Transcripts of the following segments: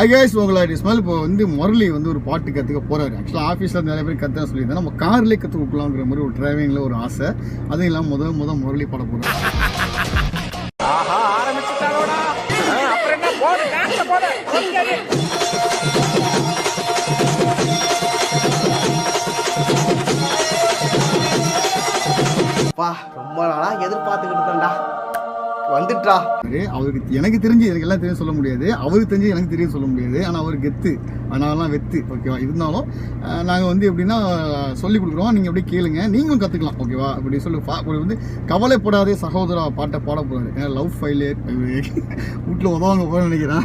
ஐ case உங்களோட smell இப்போ வந்து முரளி வந்து ஒரு பாட்டு கற்றுக்க போறாரு. ஆக்சுவலாக ஆஃபீஸில் நிறைய பேர் கற்றுக்க சொல்லியிருந்தேன் நம்ம கார்லேயே கற்றுக் கொடுக்கலாங்கிற மாதிரி ஒரு டிரைவிங்கில் ஒரு ஆசை. அதுவும் இல்லாமல் முத முத முரளி பாட போகிறோம் ரொம்ப நாளா எதிர்பார்த்துக்கிட்டு இருந்தேன்டா. வந்துட்டா. அவருக்கு எனக்கு தெரிஞ்சு எனக்கு எல்லாம் தெரியும் சொல்ல முடியாது. அவருக்கு தெரிஞ்சு எனக்கு தெரியும் சொல்ல முடியாது. ஆனால் அவர் கெத்து. ஆனாலாம் வெத்து. ஓகேவா இருந்தாலும் நாங்கள் வந்து எப்படின்னா சொல்லி கொடுக்குறோம். நீங்கள் அப்படியே கேளுங்க. நீங்களும் கற்றுக்கலாம் ஓகேவா அப்படி சொல்லி. பா வந்து கவலைப்படாதே சகோதரா பாட்டை பாட போகிறாரு ஏன்னா லவ் ஃபைலு வீட்டில் உதவாங்க போகிறேன்னு நினைக்கிறேன்.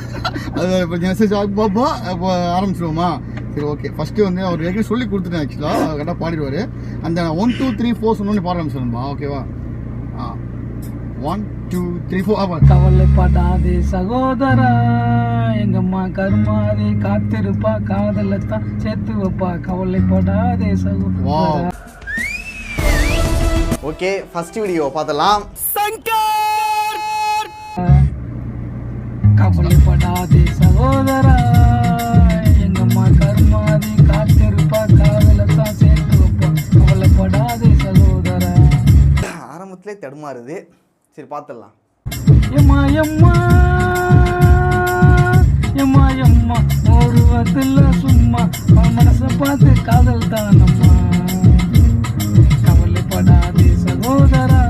அது இப்போ மெசேஜ் பார்ப்போம் இப்போ ஆரம்பிச்சிருவோமா? சரி ஓகே ஃபஸ்ட்டு வந்து அவர் ஏற்கனவே சொல்லி கொடுத்துட்டேன் ஆக்சுவலாக கரெக்டாக பாடிடுவார். அந்த ஒன் டூ த்ரீ ஃபோர் சொன்னோன்னு பாட ஆரம்பிச்சிடணுமா ஓகேவா ஆ. ஒன் டூ த்ரீ ஃபோர் ஆமாம் கவலைப்படாதே சகோதரா எங்கம்மா கருமாறி காத்திருப்பா காதலத்தான் சேர்த்து வைப்பா. கவலைப்படாதே சகோதரா. ஓகே ஃபர்ஸ்ட் வீடியோ பார்த்தலாம் கவலைப்படாதே சகோதரா எங்கம்மா கருமாறி காத்திருப்பா காதலத்தான் சேர்த்து வைப்பா. கவலைப்படாதே சகோதரா. ஆரம்பத்திலே தடுமாறுது. சரி பார்த்துடலாம். எம்மா எம்மா எம்மா எம்மா ஒருவத்தில் சும்மா. அவன் மனசை பார்த்து காதல் தானம்மா. கவலைப்படாதே சகோதரா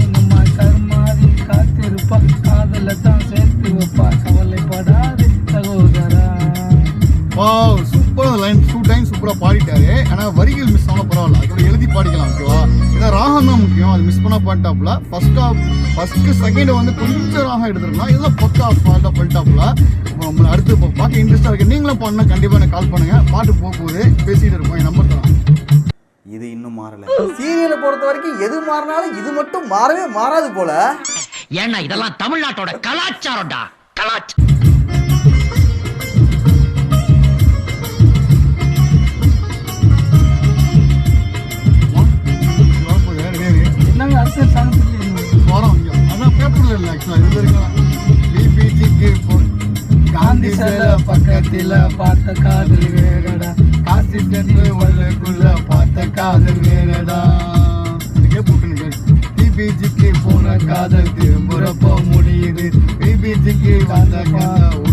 எங்கம்மா கருமாறி காத்திருப்பா. காதலை தான் சேர்த்து வைப்பா. கவலைப்படாதே சகோதரா. Wow super line two time சூப்பராக பாடிட்டாரு. ஆனால் வரிகள் மிஸ் ஆன பரவாயில்ல. அதோட எழுதி பாடிக்கலாம் ஓகேவா ஏன்னா ராகம் தான் முக்கியம் அது மிஸ் பண்ண பண்ணிட்டாப்புல ஃபர்ஸ்ட் ஆஃப் ஃபர்ஸ்ட் செகண்ட் வந்து கொஞ்சம் ராகம் எடுத்துருக்கலாம். இதெல்லாம் பக்கா ஃபால்ட்டாக பண்ணிட்டாப்புல நம்ம அடுத்து இப்போ பார்க்க இன்ட்ரெஸ்டாக இருக்கு. நீங்களும் பண்ண கண்டிப்பாக எனக்கு கால் பண்ணுங்க. பாட்டு போக போகுது. பேசிட்டு இருப்போம். என் நம்பர் தரேன். இது இன்னும் மாறல. சீரியலை பொறுத்த வரைக்கும் எது மாறினாலும் இது மட்டும் மாறவே மாறாது போல. ஏன்னா இதெல்லாம் தமிழ்நாட்டோட கலாச்சாரம்டா. கலாச்சாரம் அதான் இல்லை ஆக்சுவலாக இது வரைக்கும் பிபிஜிக்கு காந்தி பக்கத்தில் பார்த்த காதல் வேறடா காசி சென்று உள்ளுக்குள்ள பார்த்த காதல் வேறடா இதுக்கே போட்டு பிபிஜிக்கு போன காதல் திரும்புறப்போ முடியுது. பிபிஜிக்கு வந்த காதல்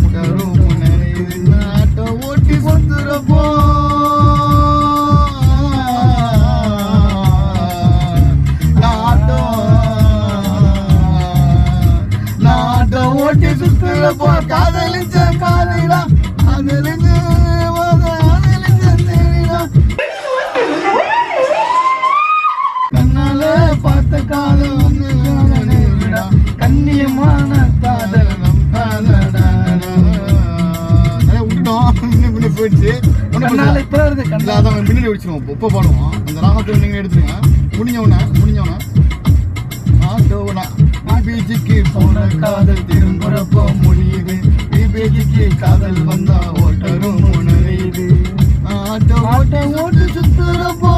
கண்ணால பின்னாடி வச்சிருவோம் உப்ப பாடுவோம். அந்த ராகத்தை நீங்கள் எடுத்துருங்க. முடிஞ்சவன முடிஞ்சவன பிபிஜிக்கு போன காதல் திரும்புறப்போ முடியுது. பிபிஜிக்கு காதல் வந்தா ஓட்டரும் உணரையுது ஆட்டோ ஓட்ட ஓட்டு சுத்துறப்போ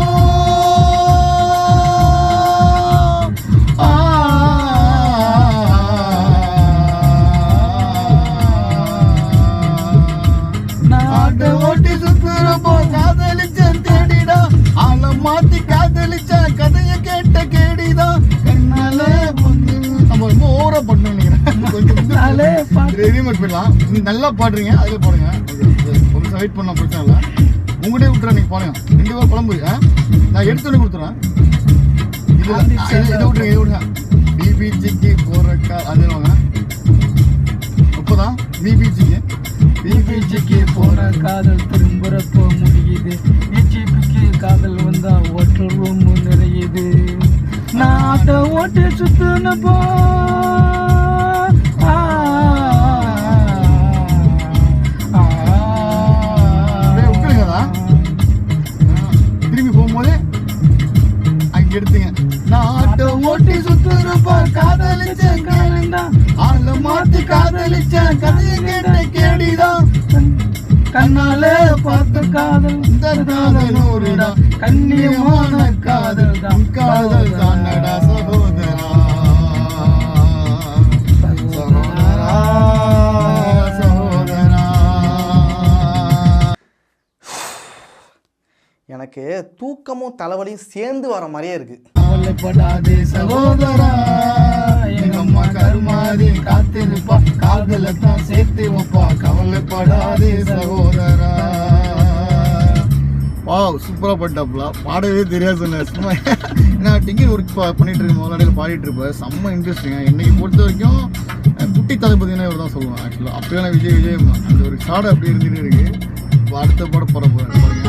பண்ணலாம் நீங்க நல்லா பாடுறீங்க அதில் பாடுங்க. கொஞ்சம் வெயிட் பண்ணலாம் பிரச்சனை இல்லை. உங்கள்கிட்ட விட்டுறேன் நீங்க பாடுங்க. ரெண்டு பேரும் குழம்பு? நான் எடுத்து கொடுத்துறேன். இதுல ஆ, இது இதை விட்டுருங்க இதை விடுங்க பிபிஜிக்கு போறக்கா அது வாங்க. இப்போதான் பிபிஜிக்கு பிபிஜிக்கு போற காதல் திரும்புறப்போ முடியுது எடுத்தீங்க. எடுத்துங்க ஓட்டி சுத்துறப்ப காதலிச்சேன் காதலிச்சா ஆள மாத்தி காதலிச்சேன் கதையை கேட்ட கேடிதான். கண்ணால பார்த்த காதல் இந்த காதல் நூறுடா கண்ணியமான காதல் தான் காதல் தானடா சகோதரன் எனக்கு தூக்கமும் தலைவலியும் சேர்ந்து வர மாதிரியே இருக்கு. கவலைப்படாதே சகோதரா எங்க அம்மா கருமாதி காத்திருப்பா. காதல தான் சேர்த்து வைப்பா. கவலைப்படாதே சகோதரா. வா சூப்பராக பாட்டாப்ல பாடவே தெரியாது சொன்னேன். ஏன்னா நான் டிக்கெட் ஒர்க் பண்ணிட்டு இருக்க முதலாடியில் பாடிட்டு இருப்பேன் செம்ம இன்ட்ரெஸ்டிங்க என்னைக்கு பொறுத்த வரைக்கும் குட்டி தளபதினா இவர் தான் சொல்லுவேன் ஆக்சுவலாக அப்பயே நான் விஜய் விஜய் அந்த ஒரு ஷாட் அப்படியே இருந்துட்டு இருக்கு. இப்போ அடுத்த படம் போட போகிறேன்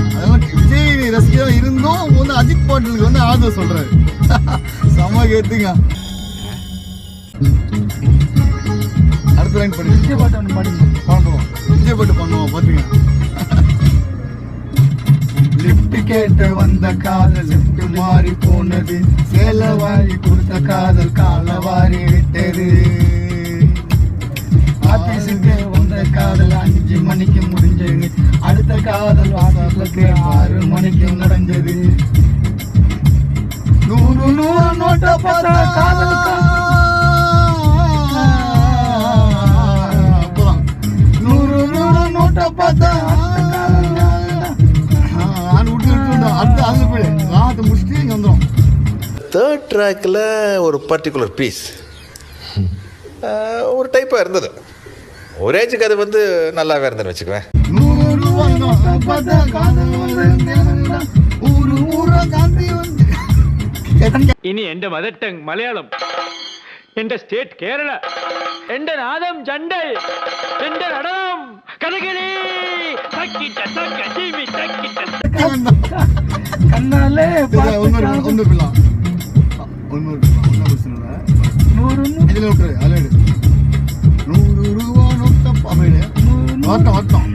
விஜய் ரசிகராக இருந்தும் வந்து அஜித் பாட்டிலுக்கு வந்து ஆதரவு சொல்கிறாரு செம்ம கேத்துங்க அடுத்த லைன் பண்ணி விஜய் பாட்டு ஒன்று பாடுங்க. பண்ணுவோம் விஜய் பாட்டு பண்ணுவோம் பார்த்துங்க லிப்ட் கேட்டு வந்த காதல் லிப்ட் மாறி போனது. சேல வாரி கொடுத்த காதல் கால வாரி விட்டது ஆபீஸுக்கு வந்த காதல் அஞ்சு மணிக்கு முடிஞ்சது. அடுத்த காதல் வாசலுக்கு ஆறு மணிக்கு நடந்தது நூறு நூறு நோட்டை பார்த்தா காதல் நூறு நூறு நோட்டை பார்த்தா அடுத்து அது போய். ராத்தை முடிச்சுட்டு இங்கே வந்துடும் தேர்ட் ட்ராக்கில் ஒரு பர்டிகுலர் பீஸ் ஒரு டைப்பாக இருந்தது. ஒரு ஏஜுக்கு அது வந்து நல்லாவே இருந்ததுன்னு வச்சுக்குவேன் நூறு ரூபா நோட்டை பார்த்தா காதல் வந்து ஊரு ஊரா காந்தி வந்து ഇനി എന്റെ മദർ ടങ് മലയാളം എന്റെ സ്റ്റേറ്റ് കേരള എന്റെ നാദം ചണ്ടൈ എന്റെ നടനം കഥകളി തക്കിട്ട തക്ക ജീവി തക്കിട്ട கண்ணாலே சரி, ஒண்ணு பார்த்த ஒன்று பில்லாம் ஒன்று ஒன்றும் பிரச்சனை இல்லை நூறு வரட்டும் வரட்டும்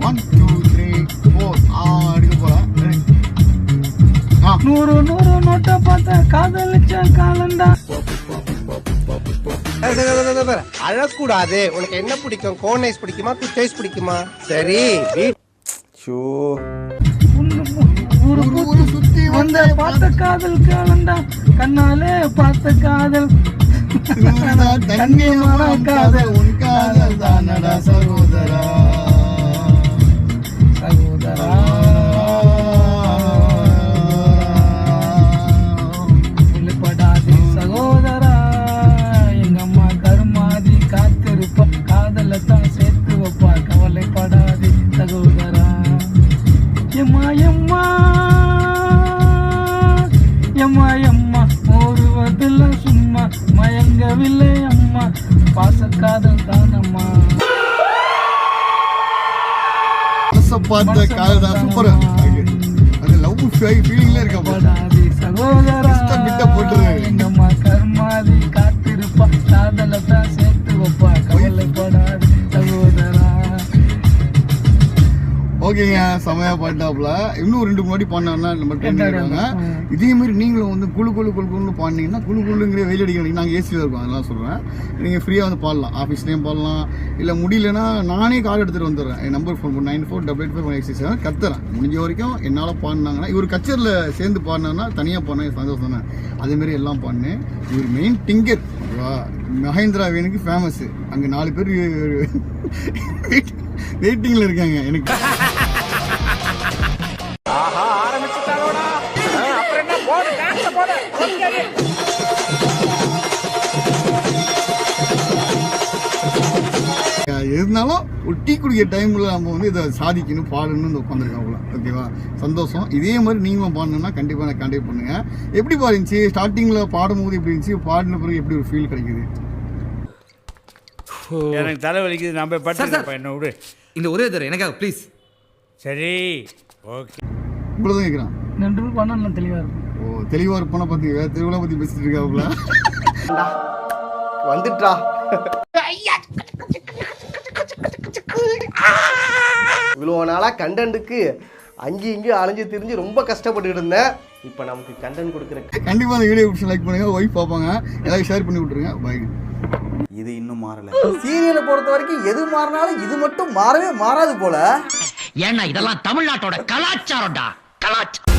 ஒன் டூ த்ரீ ஃபோர் அடிக்க ஆ. நூறு நூறு நோட்டை பார்த்த காதலிச்ச காலண்டா. அழக்கூடாது. உனக்கு என்ன பிடிக்கும்? கோன் ஐஸ் பிடிக்குமா? ஐஸ் பிடிக்குமா? சரி ஷோ. சுத்தி வந்த பார்த்த காதல் காலண்டா. கண்ணாலே பார்த்த காதல். தண்ணியமான காதல் உன் காதல் தானடா சகோதரா சகோதரா? மனசை பார்த்த காதல் தான் சூப்பர் அது லவ் ஃபீலிங்ல இருக்க. பிட்ட போட்டுரு. எங்கம்மா கர்மாதி காத்திருப்பா. காதல ஓகேங்க செமையா பாட்டாப்ல இன்னும் ரெண்டு முன்னாடி பாடினாருன்னா நம்ம ட்ரெண்ட் ஆயிடுவாங்க ம். இதே மாதிரி நீங்களும் வந்து குழு குழு குழு குழுன்னு பாடினீங்கன்னா குழு குழுங்கிற வெயில் அடிக்கிறீங்க நாங்கள் ஏசியில் இருக்கோம் அதெல்லாம் சொல்கிறேன் நீங்கள் ஃப்ரீயாக வந்து பாடலாம். ஆஃபீஸ்லேயும் பாடலாம். இல்லை முடியலன்னா நானே கால் எடுத்துகிட்டு வந்துடுறேன். என் number phone nine four double eight five one eight six seven கத்துறேன். முடிஞ்ச வரைக்கும் என்னால் பாடினாங்கன்னா இவர் கச்சேரியில் சேர்ந்து பாடினாங்கன்னா தனியாக பாடினேன் சந்தோஷம் தான். அதேமாரி எல்லாம் பாடினேன் இவர் மெயின் டிங்கர் ஓகேவா மகேந்திரா வேணுக்கு ஃபேமஸ்ஸு அங்கே நாலு பேர் வெயிட்டிங்கில் இருக்காங்க. எனக்கு இருந்தாலும் ஒரு டீ குடிக்கிற டைமில் நம்ம வந்து இதை சாதிக்கணும் பாடணும்னு உட்காந்துருக்கோம் அவ்வளோ ஓகேவா? சந்தோஷம். இதே மாதிரி நீங்களும் பாடணும்னா கண்டிப்பாக எனக்கு கான்டாக்ட் பண்ணுங்கள் எப்படி பாருந்துச்சு ஸ்டார்டிங்கில் பாடும்போது எப்படி இருந்துச்சு? பாடின பிறகு எப்படி ஒரு ஃபீல் கிடைக்குது? எனக்கு தலை வலிக்குது. நான் போய் பட்டு என்ன விடு. இந்த ஒரே தடவை எனக்காக ப்ளீஸ் சரி ஓகே. இவ்வளோதான் கேட்குறான் ரெண்டு ரூபா பண்ணா நல்லா தெளிவா இருக்கும் ஓ தெளிவாக இருப்பான பார்த்து வேறு திருவிழா பற்றி பேசிட்டு இருக்காப்புல? வந்துட்டா இவ்வளோ நாளாக கண்டென்ட்டுக்கு அங்கேயும் இங்கேயும் அலைஞ்சு திரிஞ்சு ரொம்ப கஷ்டப்பட்டுக்கிட்டு இருந்தேன். இப்போ நமக்கு கண்டென்ட் கொடுக்குற கண்டிப்பாக அந்த வீடியோ பிடிச்சி லைக் பண்ணுங்கள் ஒய்ஃப் பார்ப்பாங்க. எல்லாரும் ஷேர் பண்ணி விட்ருங்க பாய் இது இன்னும் மாறல. சீரியலை பொறுத்த வரைக்கும் எது மாறினாலும் இது மட்டும் மாறவே மாறாது போல. ஏன்னா இதெல்லாம் தமிழ்நாட்டோட கலாச்சாரம்டா. கலாச்சாரம்